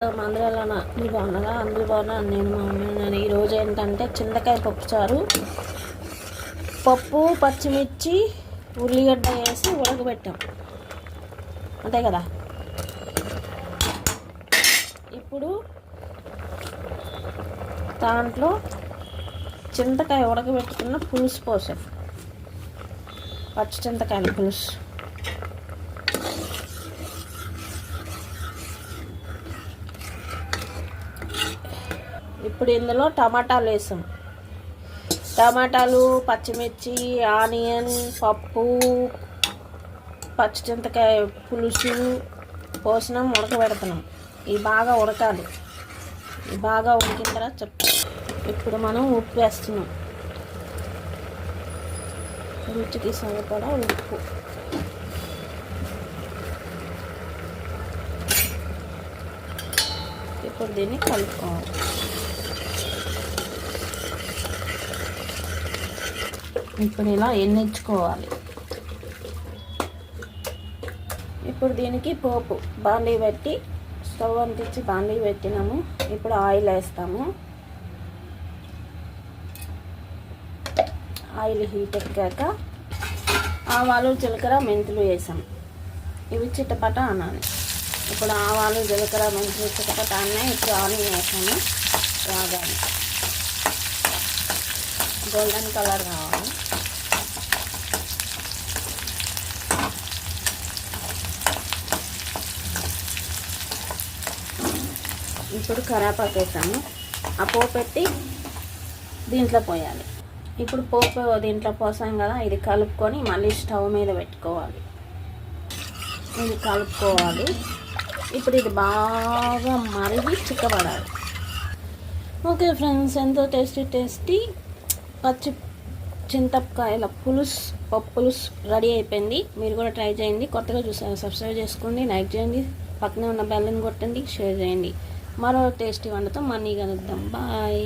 అందరూ మీరు బాగున్నారా అందరూ బాగున్నా నేను బాగున్నాను ఈరోజు ఏంటంటే చింతకాయ పప్పు చారు. పప్పు పచ్చిమిర్చి ఉల్లిగడ్డ వేసి ఉడకబెట్టాం. అంతే కదా? ఇప్పుడు దాంట్లో చింతకాయ ఉడకబెట్టుకున్న పులుసు పోసాం. పచ్చి చింతకాయల పులుసు. ఇప్పుడు ఇందులో టమాటాలు వేసాం. టమాటాలు పచ్చిమిర్చి ఆనియన్ పప్పు పచ్చి చింతకాయ పులుసు పోసినాం ఉడకబెడుతున్నాం. ఇవి బాగా ఉడకాలి. ఇవి బాగా ఉడికిన తర్వాత చెప్ ఇప్పుడు మనం ఉప్పు వేస్తున్నాం. రుచికి సరిపడా ఉప్పు. ఇప్పుడు దీన్ని కలుపుకోవాలి. ఇప్పుడు ఇలా ఎన్నించుకోవాలి. ఇప్పుడు దీనికి పోపు బాండీ పెట్టి స్టవ్ అంటించి బాండీ పెట్టినాము. ఇప్పుడు ఆయిల్ వేస్తాము. ఆయిల్ హీట్ ఎక్కాక ఆవాలు జీలకర్ర మెంతులు వేసాం ఇవి చిట్టపట అనాలి. ఇప్పుడు ఆవాలు జీలకర్ర మంచి చిట్టపట ఇప్పుడు ఆనియన్ వేసాము రాగాలి గోల్డెన్ కలర్ కావాలి. ఇప్పుడు కరాపాకు వేసాము ఆ పోపు పెట్టి దీంట్లో పోయాలి. ఇప్పుడు పోపు దీంట్లో పోసాం కదా ఇది కలుపుకొని మళ్ళీ స్టవ్ మీద పెట్టుకోవాలి. ఇది కలుపుకోవాలి. ఇప్పుడు ఇది బాగా మరిగి చిక్కబడాలి. ఓకే ఫ్రెండ్స్ ఎంతో టేస్టీ టేస్టీ పచ్చి చింతపకాయల పులుసు పప్పు పులుసు రెడీ అయిపోయింది. మీరు కూడా ట్రై చేయండి. కొత్తగా చూసారు సబ్స్క్రైబ్ చేసుకోండి లైక్ చేయండి పక్కనే ఉన్న బెల్లని కొట్టండి షేర్ చేయండి. మరో టేస్టీ వంటతో మనీ కలుద్దాం. బాయ్.